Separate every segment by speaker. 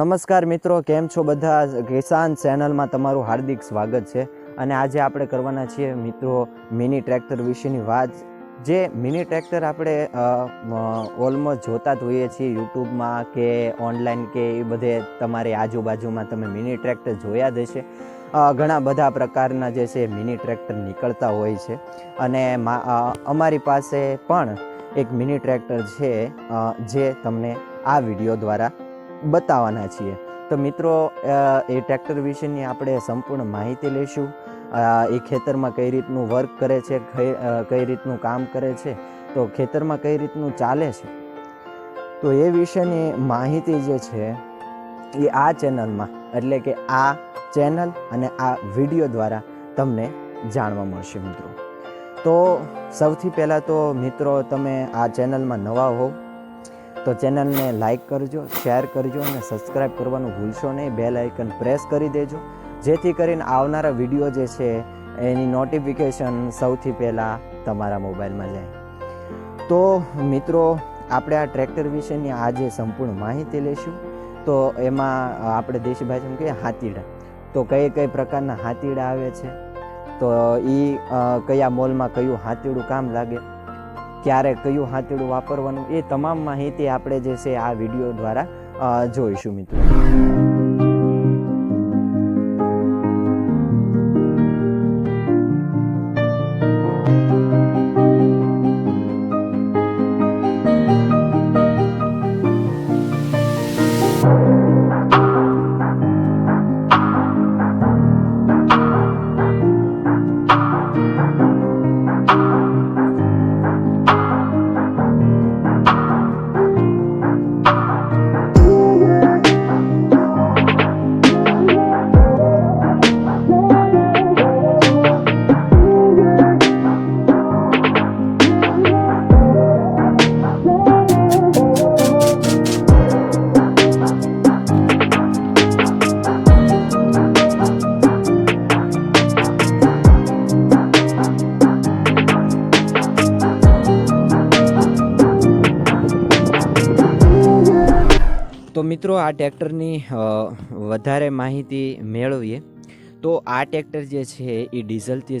Speaker 1: નમસ્કાર મિત્રો, કેમ છો બધા? કિસાન ચેનલમાં તમારું હાર્દિક સ્વાગત છે. અને આજે આપણે કરવાના છીએ મિત્રો મિની ટ્રેક્ટર વિશેની વાત. જે મિની ટ્રેક્ટર આપણે ઓલમોસ્ટ જોતા જ હોઈએ છીએ યુટ્યુબમાં કે ઓનલાઈન કે એ બધે તમારી આજુબાજુમાં તમે મિની ટ્રેક્ટર જોયા જ હશે. ઘણા બધા પ્રકારના જે છે મિની ટ્રેક્ટર નીકળતા હોય છે. અને અમારી પાસે પણ એક મિની ટ્રેક્ટર છે જે તમને આ વીડિયો દ્વારા બતાવવાના છીએ. તો મિત્રો એ ટ્રેક્ટર વિશેની આપણે સંપૂર્ણ માહિતી લઈશું. એ ખેતરમાં કઈ રીતનું વર્ક કરે છે, કઈ રીતનું કામ કરે છે, તો ખેતરમાં કઈ રીતનું ચાલે છે. તો એ વિશેની માહિતી જે છે, એ આ ચેનલમાં, એટલે કે આ ચેનલ અને આ વીડિયો દ્વારા તમને જાણવા મળશે મિત્રો. તો સૌથી પહેલાં તો મિત્રો, તમે આ ચેનલમાં નવા હોવ તો ચેનલને લાઈક કરજો, શેર કરજો અને સબસ્ક્રાઈબ કરવાનું ભૂલશો નહીં. બેલ આઇકન પ્રેસ કરી દેજો. જેથી કરીને આવનારા વીડિયો જે છે, એની નોટિફિકેશન સૌથી પહેલાં તમારા મોબાઈલમાં જાય. તો મિત્રો, આપણે આ ટ્રેક્ટર વિશેની આજે સંપૂર્ણ માહિતી લઈશું. તો એમાં આપણે દેશી ભાષામાં કહીએ, હાથીડા. તો કઈ કઈ પ્રકારના હાથીડા આવે છે? તો એ કયા મોલમાં કયું હાથીડું કામ લાગે? ક્યારે કયું હાથેડું વાપરવાનું એ તમામ માહિતી આપણે જે છે આ વીડિયો દ્વારા જોઈશું મિત્રો. મિત્રો, આ ટ્રેક્ટરની વધારે માહિતી મેળવીએ. તો આ ટ્રેક્ટર જે છે, એ ડીઝલથી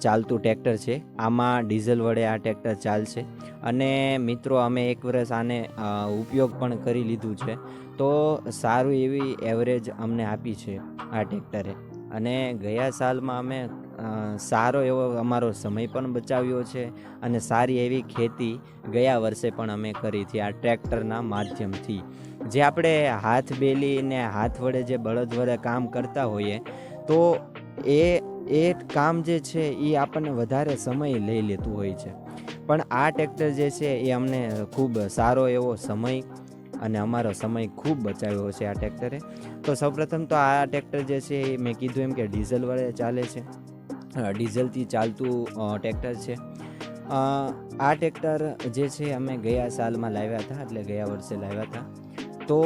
Speaker 1: ચાલતું ટ્રેક્ટર છે. આમાં ડીઝલ વડે આ ટ્રેક્ટર ચાલશે. અને મિત્રો, અમે એક વર્ષ આને ઉપયોગ પણ કરી લીધું છે. તો સારું એવી એવરેજ અમને આપી છે આ ટ્રેક્ટરે. અને ગયા સાલમાં અમે સારો એવો અમારો સમય પણ બચાવ્યો છે અને સારી એવી ખેતી ગયા વર્ષે પણ અમે કરી હતી આ ટ્રેક્ટરના માધ્યમથી. જે આપણે હાથ બેલીને હાથ વડે જે બળદ વડે કામ કરતા હોઈએ, તો એ એ કામ જે છે એ આપણને વધારે સમય લઈ લેતું હોય છે. પણ આ ટ્રેક્ટર જે છે એ અમને ખૂબ સારો એવો સમય અને અમારો સમય ખૂબ બચાવ્યો છે આ ટ્રેક્ટરે. તો સૌપ્રથમ તો આ ટ્રેક્ટર જે છે એ મેં કીધું એમ કે ડીઝલ વડે ચાલે છે. ડીઝલથી ચાલતું ટ્રેક્ટર છે. આ ટ્રેક્ટર જે છે અમે ગયા સાલમાં લાવ્યા હતા, એટલે ગયા વર્ષે લાવ્યા હતા. તો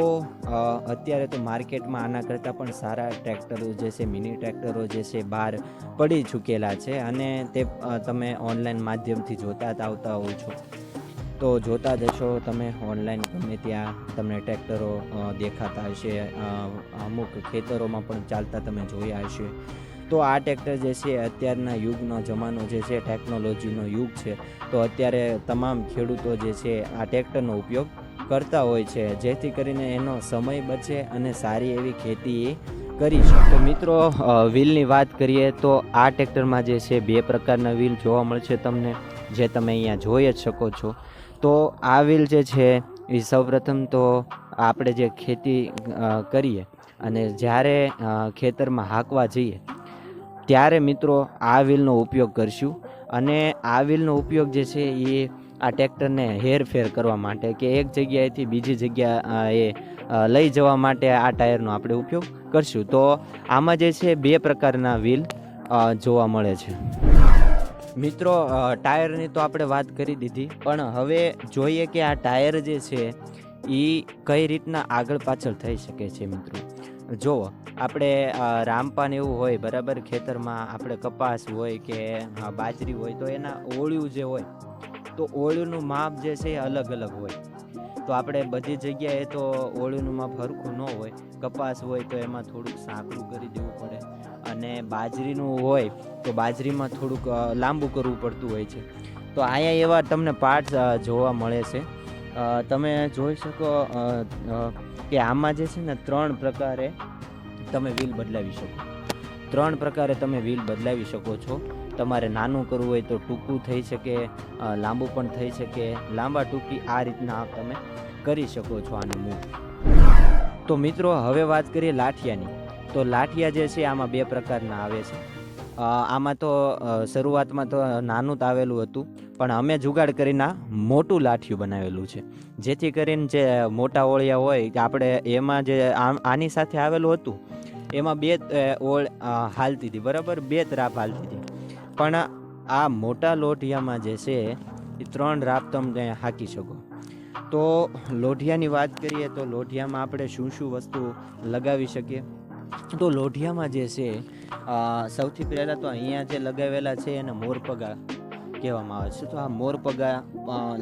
Speaker 1: અત્યારે તો માર્કેટમાં આના કરતાં પણ સારા ટ્રેક્ટરો જે છે, મિની ટ્રેક્ટરો જે છે, બહાર પડી ચૂકેલા છે અને તે તમે ઓનલાઈન માધ્યમથી જોતા જ આવતા હોવ છો. તો જોતા જશો તમે ઓનલાઈન ગમે ત્યાં તમને ટ્રેક્ટરો દેખાતા હશે અમુક ખેતરોમાં પણ ચાલતા તમે જોયા હશે. તો આ ટ્રેક્ટર જે છે અત્યારના યુગનો જમાનો જે છે, ટેકનોલોજીનો યુગ છે. તો અત્યારે તમામ ખેડૂતો જે છે આ ટ્રેક્ટરનો ઉપયોગ કરતા હોય છે, જેથી કરીને એનો સમય બચે અને સારી એવી ખેતી કરી તો મિત્રો વ્હીલની વાત કરીએ તો આ ટ્રેક્ટરમાં જે છે બે પ્રકારના વ્હીલ જોવા મળશે તમને, જે તમે અહીંયા જોઈ જ શકો છો. તો આ વ્હીલ જે છે એ સૌપ્રથમ તો આપણે જે ખેતી કરીએ અને જ્યારે ખેતરમાં હાંકવા જઈએ ત્યારે મિત્રો આ વ્હીલનો ઉપયોગ કરશું અને આ વ્હીલનો ઉપયોગ જે છે એ આ ટ્રેક્ટરને હેરફેર કરવા માટે કે એક જગ્યાએથી બીજી જગ્યા એ લઈ જવા માટે આ ટાયરનો આપણે ઉપયોગ કરશું. તો આમાં જે છે બે પ્રકારના વ્હીલ જોવા મળે છે. મિત્રો ટાયરની તો આપણે વાત કરી દીધી, પણ હવે જોઈએ કે આ ટાયર જે છે એ કઈ રીતના આગળ પાછળ થઈ શકે છે મિત્રો? જુઓ આપણે રામપાન એવું હોય, બરાબર? ખેતરમાં આપણે કપાસ હોય કે બાજરી હોય, તો એના ઓળિયું જે હોય, તો ઓળિયુંનું માપ જે છે એ અલગ અલગ હોય. તો આપણે બધી જગ્યાએ તો ઓળીનું માપ હરખું ન હોય. કપાસ હોય તો એમાં થોડુંક સાંકડું કરી દેવું પડે. અને બાજરીનું હોય, તો બાજરીમાં થોડુંક લાંબુ કરવું પડતું હોય છે. તો અહીંયા એવા તમને પાર્ટ જોવા મળે છે. તમે જોઈ શકો કે આમાં જે છે ને ત્રણ પ્રકારે તમે વ્હીલ બદલાવી શકો. ત્રણ પ્રકારે તમે વ્હીલ બદલાવી શકો છો. તમારે નાનું કરવું હોય તો ટૂંકું થઈ શકે લાંબુ પણ થઈ શકે. લાંબા ટૂંકી આ રીતના તમે કરી શકો છો આનું મૂવ તો મિત્રો, હવે વાત કરીએ લાઠિયાની. તો લાઠિયા જે છે આમાં બે પ્રકારના આવે છે. આમાં તો શરૂઆતમાં તો નાનું જ આવેલું હતું. પણ અમે જુગાડ કરીને મોટું લાઠિયું બનાવેલું છે. જેથી કરીને જે મોટા ઓળિયા હોય કે આપણે એમાં જે આની સાથે આવેલું હતું, એમાં બે ઓળ હાલતી હતી. બરાબર? બે ત્રાપ હાલતી હતી. પણ આ મોટા લોઢિયામાં જે છે, એ ત્રણ રાપ તમે હાકી શકો. તો લોઢિયાની વાત કરીએ તો લોઢિયામાં આપણે શું શું વસ્તુ લગાવી શકીએ? તો લોઢિયામાં જે છે સૌથી પહેલાં તો અહીંયા જે લગાવેલા છે એને મોરપગા કહેવામાં આવે છે. તો આ મોરપગા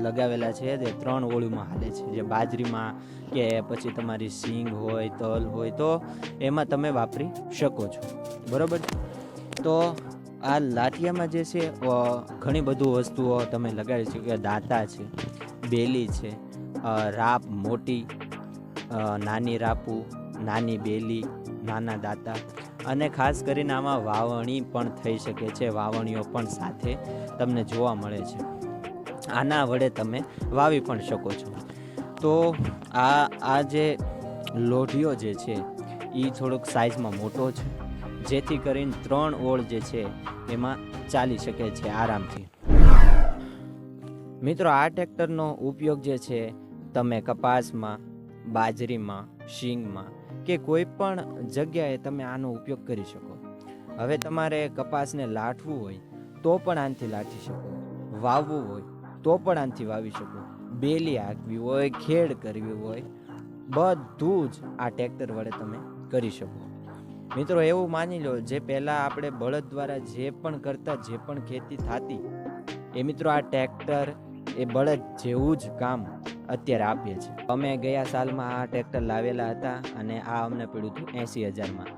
Speaker 1: લગાવેલા છે તે ત્રણ ઓળીમાં હાલે છે. જે બાજરીમાં કે પછી તમારી સિંગ હોય, તલ હોય, તો એમાં તમે વાપરી શકો છો. બરાબર? તો આ લાઠિયામાં જે છે ઘણી બધું વસ્તુઓ તમે લગાડી શકો કે દાંતા છે, બેલી છે રાપ મોટી નાની રાપુ, નાની બેલી નાના દાતા. અને ખાસ કરીને આમાં વાવણી પણ થઈ શકે છે, વાવણીઓ પણ સાથે તમને જોવા મળે છે. આના વડે તમે વાવી પણ શકો છો. તો આ આ જે લોઢિયો જે છે એ થોડોક સાઇઝમાં મોટો છે. જેથી કરીને ત્રણ ઓળ જે છે, એમાં ચાલી શકે છે આરામથી. મિત્રો, આ ટ્રેક્ટરનો ઉપયોગ જે છે, તમે કપાસમાં, બાજરીમાં, શીંગમાં કે કોઈ પણ જગ્યાએ તમે આનો ઉપયોગ કરી શકો. હવે તમારે કપાસને લાઠવું હોય, તો પણ આનાથી લાઠી શકો. વાવવું હોય, તો પણ આનાથી વાવી શકો. બેલી હાંકવી હોય, ખેડ કરવી હોય, બધું જ આ ટ્રેક્ટર વડે તમે કરી શકો. મિત્રો, એવું માની લો, જે પહેલાં આપણે બળદ દ્વારા જે પણ કરતા, જે પણ ખેતી થતી, એ મિત્રો આ ટ્રેક્ટર એ બળદ જેવું જ કામ અત્યારે આપીએ છીએ અમે ગયા સાલમાં આ ટ્રેક્ટર લાવેલા હતા અને આ અમને પડ્યું હતું એંસી હજારમાં,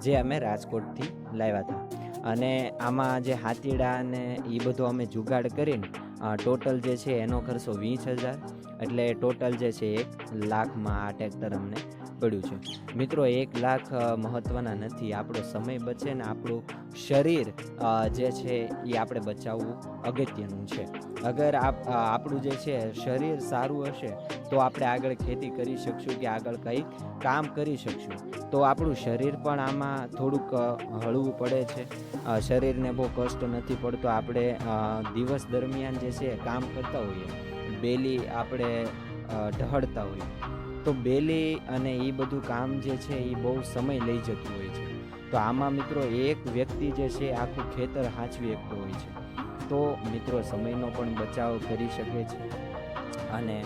Speaker 1: જે અમે રાજકોટથી લાવ્યા હતા. અને આમાં જે હાથીડા અને એ બધું અમે જુગાડ કરીને ટોટલ જે છે એનો ખર્ચો વીસ હજાર, એટલે ટોટલ જે છે એક લાખમાં આ ટ્રેક્ટર અમને પડ્યું છે. મિત્રો, એક લાખ મહત્ત્વના નથી. આપણો સમય બચે ને આપણું શરીર જે છે એ આપણે બચાવવું અગત્યનું છે. અગર આપ આપણું જે છે, શરીર સારું હશે, તો આપણે આગળ ખેતી કરી શકશું કે આગળ કંઈક કામ કરી શકશું. તો આપણું શરીર પણ આમાં થોડુંક હળવું પડે છે. શરીરને બહુ કષ્ટ નથી પડતો. આપણે દિવસ દરમિયાન જે છે, કામ કરતા હોઈએ. બેલી આપણે ઢહળતા હોઈએ. તો બેલી અને એ બધું કામ જે છે એ બહુ સમય લઈ જતું હોય છે. તો આમાં મિત્રો એક વ્યક્તિ જે છે, આખું ખેતર હાંચવી શકતો હોય છે. તો મિત્રો સમયનો પણ બચાવ કરી શકે છે. અને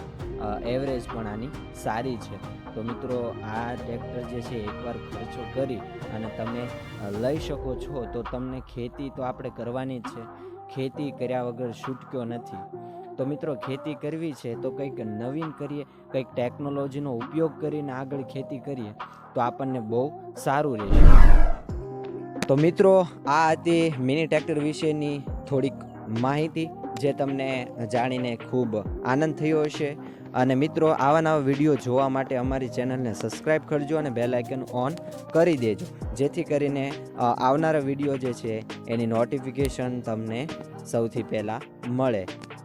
Speaker 1: એવરેજ પણ આની સારી છે. તો મિત્રો, આ ટ્રેક્ટર જે છે, એકવાર ખર્ચો કરી અને તમે લઈ શકો છો, તો તમને ખેતી તો આપણે કરવાની જ છે. ખેતી કર્યા વગર છૂટક્યો નથી. તો મિત્રો, ખેતી કરવી છે, તો કંઈક નવીન કરીએ, કંઈક ટેકનોલોજીનો ઉપયોગ કરીને આગળ ખેતી કરીએ, તો આપણને બહુ સારું રહેશે. તો મિત્રો, આ હતી મિની ટ્રેક્ટર વિશેની થોડીક માહિતી જે તમને જાણીને ખૂબ આનંદ થયો હશે. અને મિત્રો, આવા નવા વીડિયો જોવા માટે અમારી ચેનલને સબસ્ક્રાઈબ કરજો અને બેલ આઇકન ઓન કરી દેજો. જેથી કરીને આવનારા વીડિયો જે છે, એની નોટિફિકેશન તમને સૌથી પહેલાં મળે.